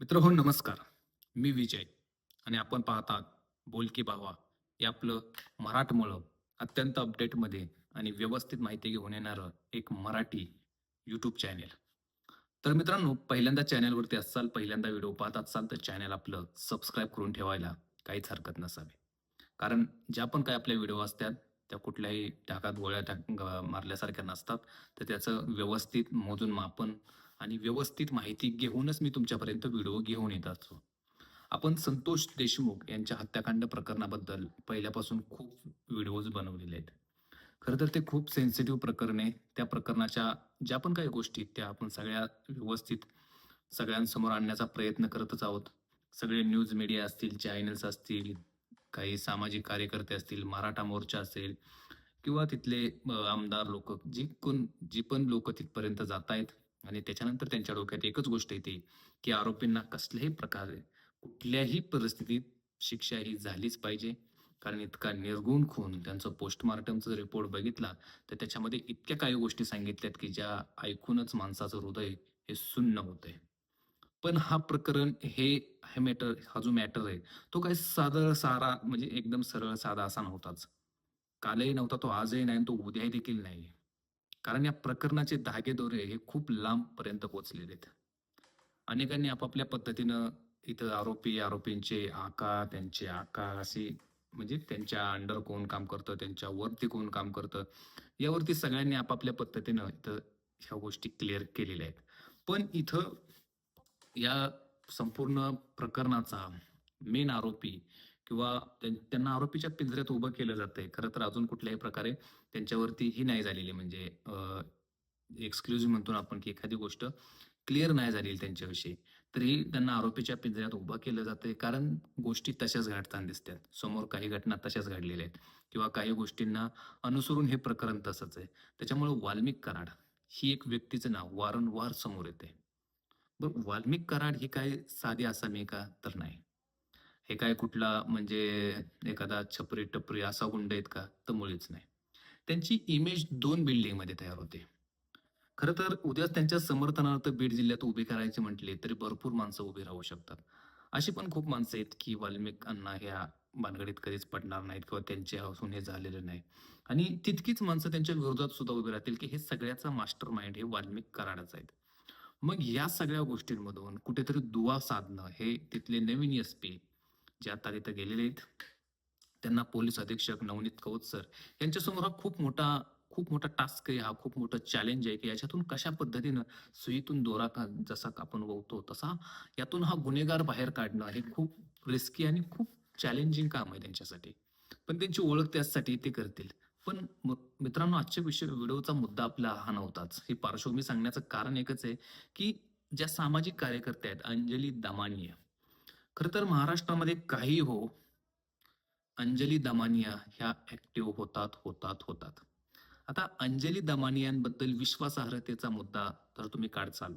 मित्र हो नमस्कार. मी विजय आणि आपण पाहतात बोल की भावा हे आपलं मराठमोळं अत्यंत अपडेटमध्ये आणि व्यवस्थित माहिती घेऊन येणारं एक मराठी यूट्यूब चॅनेल तर मित्रांनो पहिल्यांदा चॅनेलवरती असाल पहिल्यांदा व्हिडिओ पाहत असाल तर चॅनेल आपलं सबस्क्राईब करून ठेवायला काहीच हरकत नसावी. कारण ज्या पण काही आपल्या व्हिडिओ असतात त्या कुठल्याही टाकात गोळ्या टाक मारल्यासारख्या नसतात तर त्याचं व्यवस्थित मोजून मापन आणि व्यवस्थित माहिती घेऊनच मी तुमच्यापर्यंत व्हिडिओ घेऊन येत असतो. आपण संतोष देशमुख यांच्या हत्याकांड प्रकरणाबद्दल पहिल्यापासून खूप व्हिडिओज बनवलेले आहेत. खरं तर ते खूप सेन्सिटिव्ह प्रकरणे त्या प्रकरणाच्या ज्या पण काही गोष्टी आहेत, त्या आपण सगळ्या व्यवस्थित सगळ्यांसमोर आणण्याचा प्रयत्न करतच आहोत. सगळे न्यूज मीडिया असतील चॅनल्स असतील काही सामाजिक कार्यकर्ते असतील मराठा मोर्चा असेल किंवा तिथले आमदार लोक जी कोण जी पण लोक तिथपर्यंत जात आहेत आणि त्याच्यानंतर त्यांच्या डोक्यात एकच गोष्ट येते की आरोपींना कसल्याही प्रकारे कुठल्याही परिस्थितीत शिक्षा ही झालीच पाहिजे. कारण इतका निर्गुण खून त्यांचं पोस्टमार्टमचा रिपोर्ट बघितला तर त्याच्यामध्ये इतक्या काही गोष्टी सांगितल्यात की ज्या ऐकूनच माणसाचं हृदय हे सुन्न होतंय. पण हा प्रकरण हे हे मॅटर हा जो मॅटर आहे तो काही साधा सारा म्हणजे एकदम सरळ साधा असा नव्हताच. कालही नव्हता तो आजही नाही तो उद्याही देखील नाही. कारण या प्रकरणाचे धागेदोरे हे खूप लांब पर्यंत आहेत. अनेकांनी आपापल्या पद्धतीनं इथं आरोपी आरोपींचे आका त्यांचे आका असे म्हणजे त्यांच्या अंडर कोण काम करतं त्यांच्या वरती कोण काम करतं यावरती सगळ्यांनी आपापल्या पद्धतीनं इथं ह्या गोष्टी क्लिअर केलेल्या आहेत. पण इथं या संपूर्ण प्रकरणाचा मेन आरोपी किंवा त्यां- त्यांना आरोपीच्या पिंजऱ्यात उभं केलं जातंय. खरं तर अजून कुठल्याही प्रकारे त्यांच्यावरती ही नाही झालेली. म्हणजे एक्सक्लुझिव्ह म्हणतो आपण की एखादी गोष्ट क्लिअर नाही झालेली त्यांच्याविषयी. तरी त्यांना आरोपीच्या पिंजऱ्यात उभं केलं जातंय. कारण गोष्टी तशाच घडताना दिसतात. समोर काही घटना तशाच घडलेल्या आहेत. किंवा काही गोष्टींना अनुसरून हे प्रकरण तसंच आहे. त्याच्यामुळे वाल्मिक कराड ही एक व्यक्तीचं नाव वारंवार समोर येते बरं वाल्मिक कराड ही काय साधी आसामी आहे का? तर नाही. हे काय कुठला म्हणजे एखादा छपरी टपरी असा गुंड आहेत का? तर मुळीच नाही. त्यांची इमेज दोन बिल्डिंगमध्ये तयार होते. खरं तर उद्याच त्यांच्या समर्थनार्थ बीड जिल्ह्यात उभी करायचे म्हटले तरी भरपूर माणसं उभी राहू शकतात. अशी पण खूप माणसं आहेत की वाल्मिक अण्णा ह्या भानगडीत कधीच पडणार नाहीत किंवा त्यांचे हसून हे झालेलं नाही. आणि तितकीच माणसं त्यांच्या विरोधात सुद्धा उभी राहतील की हे सगळ्याचा मास्टर माइंड हे वाल्मिक कराडच आहेत. मग या सगळ्या गोष्टींमधून कुठेतरी दुवा साधणं हे तिथले नवीन एस पी जे आता तिथं गेलेले आहेत. त्यांना पोलीस अधीक्षक नवनीत कौत सर यांच्यासमोर हा खूप मोठा खूप मोठा टास्क आहे. हा खूप मोठा चॅलेंज आहे की याच्यातून कशा पद्धतीनं सुईतून दोरा का जसा आपण बघतो तसा यातून हा गुन्हेगार बाहेर काढणं हे खूप रिस्की आणि खूप चॅलेंजिंग काम आहे त्यांच्यासाठी. पण त्यांची ओळख त्यासाठी ते करतील. पण मित्रांनो आजच्या विषय व्हिडिओचा मुद्दा आपला हा नव्हताच. ही पार्श्वभूमी सांगण्याचं कारण एकच आहे की ज्या सामाजिक कार्यकर्त्या आहेत अंजली दमानिया खरं तर महाराष्ट्रामध्ये काही हो. अंजली दमानिया ह्या ऍक्टिव्ह होतात होतात होतात. आता अंजली दमानियांबद्दल विश्वासार्हतेचा मुद्दा तर तुम्ही काढचाल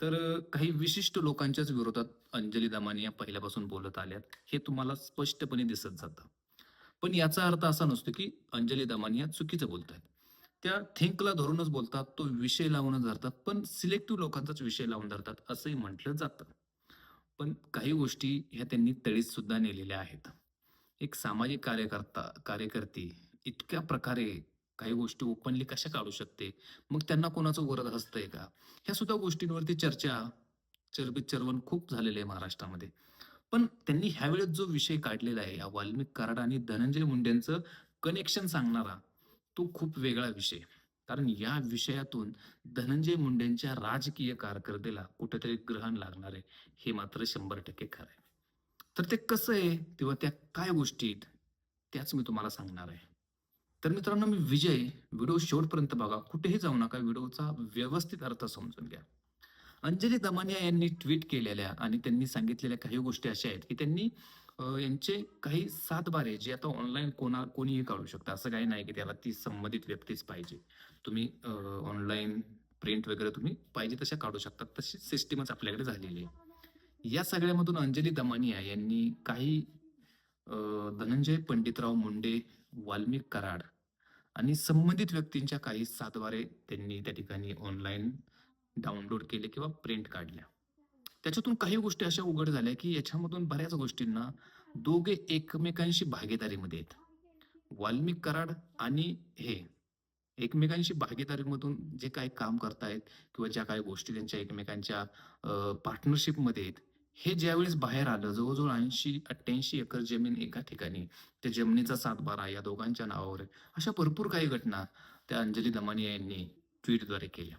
तर काही विशिष्ट लोकांच्याच विरोधात अंजली दमानिया पहिल्यापासून बोलत आल्यात हे तुम्हाला स्पष्टपणे दिसत जातं. पण याचा अर्थ असा नसतो की अंजली दमानिया चुकीचं बोलत आहेत त्या थिंकला धरूनच बोलतात तो विषय लावूनच धरतात पण सिलेक्टिव्ह लोकांचाच विषय लावून धरतात असंही म्हटलं जातं. पण काही गोष्टी ह्या त्यांनी तळीत सुद्धा नेलेल्या आहेत. एक सामाजिक कार्यकर्ता कार्यकर्ती इतक्या प्रकारे काही गोष्टी ओपनली कशा काढू शकते? मग त्यांना कोणाचं वरद हसतंय का? ह्या सुद्धा गोष्टींवरती चर्चा चरबित चर्वण खूप झालेलं आहे महाराष्ट्रामध्ये. पण त्यांनी ह्यावेळेस जो विषय काढलेला आहे या वाल्मिक कराड आणि धनंजय मुंडेंचं कनेक्शन सांगणारा तो खूप वेगळा विषय. कारण या विषयातून धनंजय मुंडेंच्या राजकीय कारकिर्दीला कुठेतरी ग्रहण लागणार आहे हे मात्र शंभर टक्के खरं आहे. तर ते कसं आहे किंवा त्या काय गोष्टी आहेत त्याच मी तुम्हाला सांगणार आहे. तर मित्रांनो मी विजय व्हिडिओ शेवटपर्यंत बघा. कुठेही जाऊ नका व्हिडिओचा व्यवस्थित अर्थ समजून घ्या. अंजली दमानिया यांनी ट्विट केलेल्या आणि त्यांनी सांगितलेल्या काही गोष्टी अशा आहेत की त्यांनी यांचे काही सात बारे जे आता ऑनलाईन कोणा कोणीही काढू शकता. असं काही नाही की त्याला ती संबंधित व्यक्तीच पाहिजे. तुम्ही ऑनलाईन प्रिंट वगैरे तुम्ही पाहिजे तशा काढू शकता. तशी सिस्टीमच आपल्याकडे झालेली आहे. या सगळ्यामधून अंजली दमानिया यांनी काही धनंजय पंडितराव मुंडे वाल्मिक कराड आणि संबंधित व्यक्तींच्या काही सातवारे त्यांनी त्या ठिकाणी ऑनलाईन डाउनलोड केले किंवा प्रिंट काढल्या. त्याच्यातून काही गोष्टी अशा उघड झाल्या की याच्यामधून बऱ्याच गोष्टींना दोघे एकमेकांशी भागीदारीमध्ये आहेत. वाल्मिक कराड आणि हे एकमेकांशी भागीदारीमधून जे काही काम करतायत किंवा ज्या काही गोष्टी त्यांच्या एकमेकांच्या पार्टनरशिपमध्ये आहेत हे ज्यावेळेस बाहेर आलं जवळजवळ ऐंशी अठ्ठ्याऐंशी एकर जमीन एका ठिकाणी त्या जमिनीचा सातबारा या दोघांच्या नावावर अशा भरपूर काही घटना त्या अंजली दमानिया यांनी ट्विटद्वारे केल्या.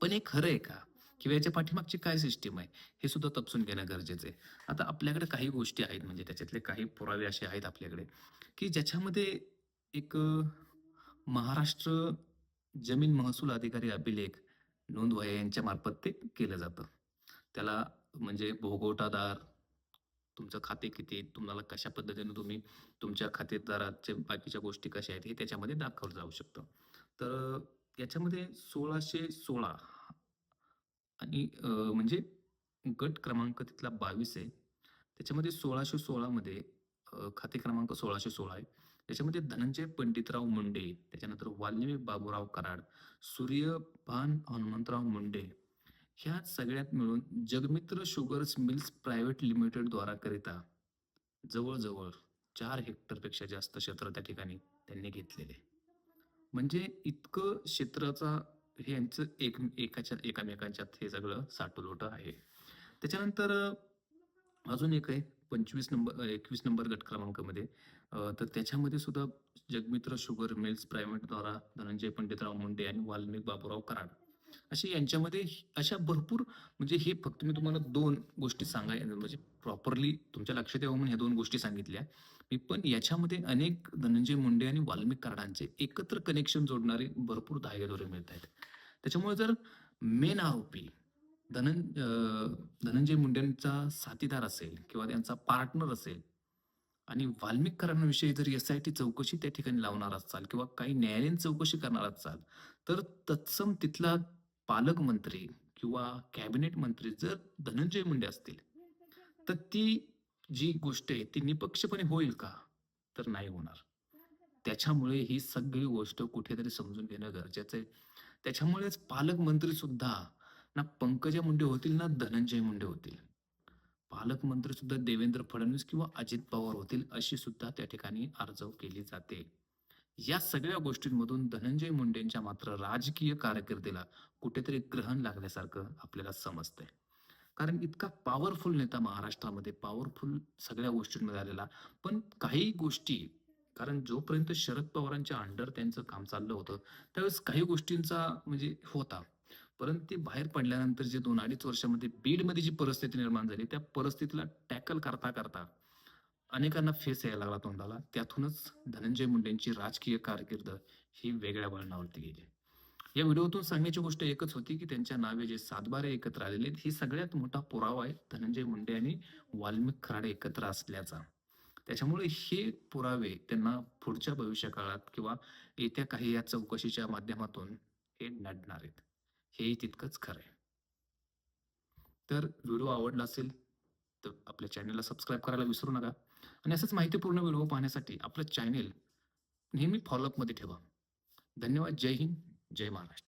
पण हे खरं आहे का? किंवा याच्या पाठीमागची काय सिस्टीम आहे हे सुद्धा तपसून घेणं गरजेचं आहे. आता आपल्याकडे काही गोष्टी आहेत म्हणजे त्याच्यातले काही पुरावे असे आहेत आपल्याकडे की ज्याच्यामध्ये एक महाराष्ट्र जमीन महसूल अधिकारी अभिलेख नोंदवाया यांच्या मार्फत ते केलं जातं. त्याला म्हणजे भोगवटादार तुमचं खाते किती तुम्हाला कशा पद्धतीने तुम्ही तुमच्या खातेदाराचे बाकीच्या गोष्टी कशा आहेत हे त्याच्यामध्ये दाखवलं जाऊ शकतं. तर याच्यामध्ये सोळाशे सोळा आणि म्हणजे गट क्रमांक तिथला बावीस आहे. त्याच्यामध्ये सोळाशे सोळामध्ये खाते क्रमांक सोळाशे सोळा आहे. त्याच्यामध्ये धनंजय पंडितराव मुंडे त्याच्यानंतर वाल्मिक बाबूराव कराड सूर्यभान हनुमंतराव मुंडे ह्या सगळ्यात मिळून Jagmitra sugars mills private limited द्वारा करिता जवळजवळ चार हेक्टरपेक्षा जास्त क्षेत्र त्या ठिकाणी त्यांनी घेतलेले. म्हणजे इतकं क्षेत्राचा यांचं एक एकाच्या एकामेकांच्यात हे सगळं साठोलोट आहे. त्याच्यानंतर अजून एक आहे पंचवीस नंबर एकवीस नंबर गट क्रमांकामध्ये. तर त्याच्यामध्ये सुद्धा जगमित्र शुगर मिल्स प्रायव्हेटद्वारा धनंजय पंडितराव मुंडे आणि वाल्मिक बाबूराव कराड. असे यांच्यामध्ये अशा भरपूर म्हणजे हे फक्त मी तुम्हाला दोन गोष्टी सांगाय म्हणजे प्रॉपरली तुमच्या लक्षात यावं म्हणून ह्या दोन गोष्टी सांगितल्या. मी पण याच्यामध्ये अनेक धनंजय मुंडे आणि वाल्मिक कार्डांचे एकत्र कनेक्शन जोडणारे भरपूर धागेदोरे मिळत आहेत त्याच्यामुळे जर मेन आरोपी धनं धनंजय मुंडेंचा साथीदार असेल किंवा त्यांचा पार्टनर असेल आणि वाल्मिककरांविषयी जर एस आय टी चौकशी त्या ठिकाणी लावणार असाल किंवा काही न्यायालयीन चौकशी करणार असाल तर तत्सम तिथला पालकमंत्री किंवा कॅबिनेट मंत्री जर धनंजय मुंडे असतील तर ती जी गोष्ट आहे ती निपक्षपणे होईल का? तर नाही होणार. त्याच्यामुळे ही सगळी गोष्ट कुठेतरी समजून घेणं गरजेचं आहे. त्याच्यामुळेच पालकमंत्री सुद्धा ना पंकजा मुंडे होतील ना धनंजय मुंडे होतील. पालकमंत्री सुद्धा देवेंद्र फडणवीस किंवा अजित पवार होतील अशी सुद्धा त्या ठिकाणी अर्जव केली जाते. या सगळ्या गोष्टींमधून धनंजय मुंडेंच्या मात्र राजकीय कारकिर्दीला कुठेतरी ग्रहण लागल्यासारखं आपल्याला समजतंय. कारण इतका पॉवरफुल नेता महाराष्ट्रामध्ये पॉवरफुल सगळ्या गोष्टींमध्ये आलेला. पण काही गोष्टी कारण जोपर्यंत शरद पवारांच्या अंडर त्यांचं काम चाललं होतं त्यावेळेस काही गोष्टींचा म्हणजे होता. परंतु ते बाहेर पडल्यानंतर जे दोन अडीच वर्षामध्ये बीडमध्ये जी परिस्थिती निर्माण झाली त्या परिस्थितीला टॅकल करता करता अनेकांना फेस यायला लागला तोंडाला. त्यातूनच धनंजय मुंडेंची राजकीय कारकीर्द ही वेगळ्या वळणावरती गेली. या व्हिडिओतून सांगण्याची गोष्ट एकच होती की त्यांच्या नावे जे सातबारे एकत्र आलेले आहेत ही सगळ्यात मोठा पुरावा आहे धनंजय मुंडे आणि वाल्मिक खराडे एकत्र असल्याचा. त्याच्यामुळे हे पुरावे त्यांना पुढच्या भविष्य काळात किंवा येत्या काही या चौकशीच्या माध्यमातून हे नडणार आहेत. हेही तितकंच खरं आहे. तर व्हिडिओ आवडला असेल तर आपल्या चॅनलला सबस्क्राईब करायला विसरू नका. आणि असंच माहितीपूर्ण व्हिडिओ पाहण्यासाठी आपलं चॅनेल नेहमी फॉलोअपमध्ये ठेवा. धन्यवाद. जय हिंद. जय महाराष्ट्र.